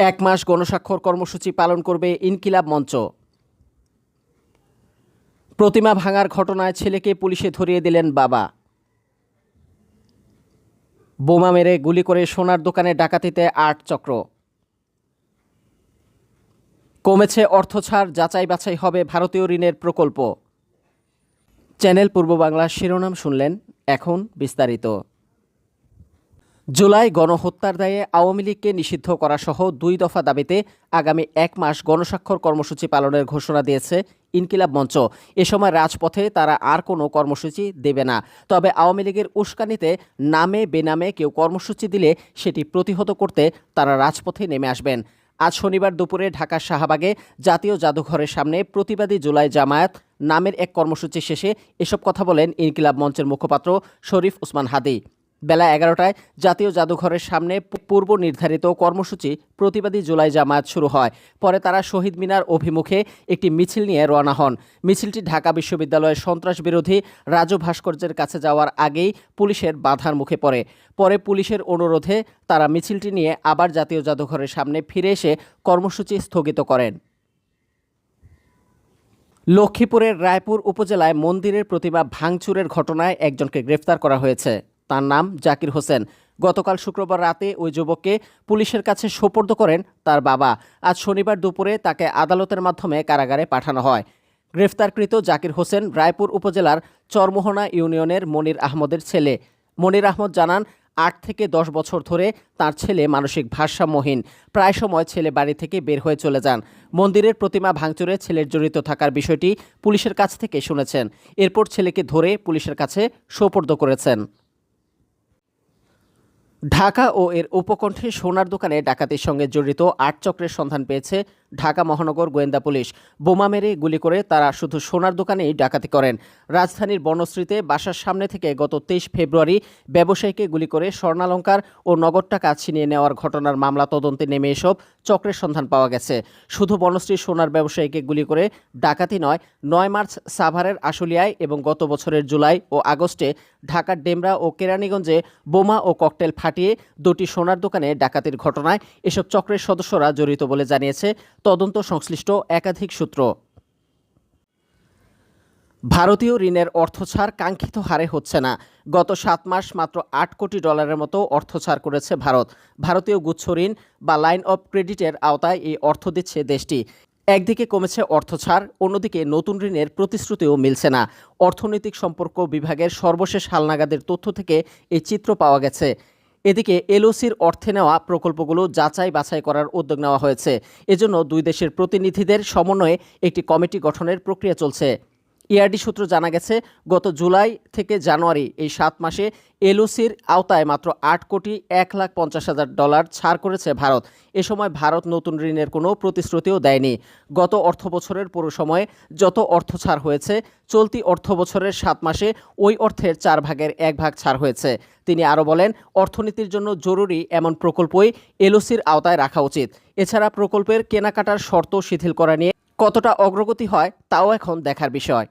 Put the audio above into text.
এক মাস গণস্বাক্ষর কর্মসূচি পালন করবে ইনকিলাব মঞ্চ। প্রতিমা ভাঙার ঘটনায় ছেলেকে পুলিশে ধরিয়ে দিলেন বাবা। বোমা মেরে গুলি করে সোনার দোকানে ডাকাতিতে আট চক্র। কমেছে অর্থ ছাড়, যাচাই বাছাই হবে ভারতীয় ঋণের প্রকল্প। চ্যানেল পূর্ব বাংলার শিরোনাম শুনলেন এখন বিস্তারিত। জুলাই গণহত্যার দায়ে আওয়ামী লীগকে নিষিদ্ধ করা সহ দুই দফা দাবিতে আগামী এক মাস গণস্বাক্ষর কর্মসূচি পালনের ঘোষণা দিয়েছে ইনকিলাব মঞ্চ। এ সময় রাজপথে তারা আর কোনো কর্মসূচি দেবে না। তবে আওয়ামী লীগের উস্কানিতে নামে বেনামে কেউ কর্মসূচি দিলে সেটি প্রতিহত করতে তারা রাজপথে নেমে আসবেন। আজ শনিবার দুপুরে ঢাকার শাহবাগে জাতীয় জাদুঘরের সামনে প্রতিবাদী জুলাই জামায়াত নামের এক কর্মসূচি শেষে এসব কথা বলেন ইনকিলাব মঞ্চের মুখপাত্র শরীফ ওসমান হাদি। বেলা এগারোটায় জাতীয় জাদুঘরের সামনে পূর্ব নির্ধারিত কর্মসূচি প্রতিবাদী জুলাই জামায়াত শুরু হয়। পরে তারা শহীদ মিনার অভিমুখে একটি মিছিল নিয়ে রওনা হন। মিছিলটি ঢাকা বিশ্ববিদ্যালয়ের সন্ত্রাস বিরোধী রাজু ভাস্কর্যের কাছে যাওয়ার আগেই পুলিশের বাধার মুখে পড়ে। পরে পুলিশের অনুরোধে তারা মিছিলটি নিয়ে আবার জাতীয় জাদুঘরের সামনে ফিরে এসে কর্মসূচি স্থগিত করেন। লক্ষ্মীপুরের রায়পুর উপজেলায় মন্দিরের প্রতিমা ভাঙচুরের ঘটনায় একজনকে গ্রেফতার করা হয়েছে। তার নাম জাকির হোসেন। গতকাল শুক্রবার রাতে ওই যুবককে পুলিশের কাছে সোপর্দ করেন তার বাবা। আজ শনিবার দুপুরে তাকে আদালতের মাধ্যমে কারাগারে পাঠানো হয়। গ্রেফতারকৃত জাকির হোসেন রায়পুর উপজেলার চরমোহনা ইউনিয়নের মনির আহমদের ছেলে। মনির আহমদ জানান, আট থেকে দশ বছর ধরে তার ছেলে মানসিক ভারসাম্যহীন। প্রায় সময় ছেলে বাড়ি থেকে বের হয়ে চলে যান। মন্দিরের প্রতিমা ভাঙচুরে ছেলের জড়িত থাকার বিষয়টি পুলিশের কাছ থেকে শুনেছেন। এরপর ছেলেকে ধরে পুলিশের কাছে সোপর্দ করেছেন। ঢাকা ও এর উপকণ্ঠে সোনার দোকানে ডাকাতির সঙ্গে জড়িত আট চক্রের সন্ধান পেয়েছে ঢাকা মহানগর গোয়েন্দা পুলিশ। বোমা মেরে গুলি করে তারা শুধু সোনার দোকানেই ডাকাতি করেন। রাজধানীর বনশ্রীতে বাসার সামনে থেকে গত তেইশ ফেব্রুয়ারি ব্যবসায়ীকে গুলি করে স্বর্ণালঙ্কার ও নগদ টাকা ছিনিয়ে নেওয়ার ঘটনার মামলা তদন্তে নেমে এসব চক্রের সন্ধান পাওয়া গেছে। শুধু বনশ্রী সোনার ব্যবসায়ীকে গুলি করে ডাকাতি নয় নয় মার্চ সাভারের আশুলিয়ায় এবং গত বছরের জুলাই ও আগস্টে ঢাকার ডেমরা ও কেরানীগঞ্জে বোমা ও ককটেল ফাটিয়ে দুটি সোনার দোকানে ডাকাতির ঘটনায় এসব চক্রের সদস্যরা জড়িত বলে জানিয়েছে তদন্ত সংশ্লিষ্ট একাধিক সূত্র। ভারতীয় ঋণের অর্থছাড় কাঙ্ক্ষিত হারে হচ্ছে না। গত সাত মাস মাত্র আট কোটি ডলারের মতো অর্থছাড় করেছে ভারত। ভারতীয় গুচ্ছ ঋণ বা লাইন অফ ক্রেডিটের আওতায় এই অর্থ দিচ্ছে দেশটি। একদিকে কমেছে অর্থছাড়, অন্যদিকে নতুন ঋণের প্রতিশ্রুতিও মিলছে না। অর্থনৈতিক সম্পর্ক বিভাগের সর্বশেষ হালনাগাদের তথ্য থেকে এই চিত্র পাওয়া গেছে। এদিকে এলওসির অর্থে নেওয়া প্রকল্পগুলো যাচাই বাছাই করার উদ্যোগ নেওয়া হয়েছে। এজন্য দুই দেশের প্রতিনিধিদের সমন্বয়ে একটি কমিটি গঠনের প্রক্রিয়া চলছে। ইআরডি সূত্র জানা গেছে, গত জুলাই থেকে জানুয়ারি এই সাত মাসে এলওসির আওতায় মাত্র আট কোটি এক লাখ পঞ্চাশ হাজার ডলার ছাড় করেছে ভারত। এ সময় ভারত নতুন ঋণের কোনো প্রতিশ্রুতিও দেয়নি। গত অর্থ বছরের পুরো সময়ে যত অর্থ ছাড় হয়েছে, চলতি অর্থ বছরের সাত মাসে ওই অর্থের চার ভাগের এক ভাগ ছাড় হয়েছে। তিনি আরও বলেন, অর্থনীতির জন্য জরুরি এমন প্রকল্পই এলওসির আওতায় রাখা উচিত। এছাড়া প্রকল্পের কেনাকাটার শর্ত শিথিল করা নিয়ে কতটা অগ্রগতি হয়, তাও এখন দেখার বিষয়।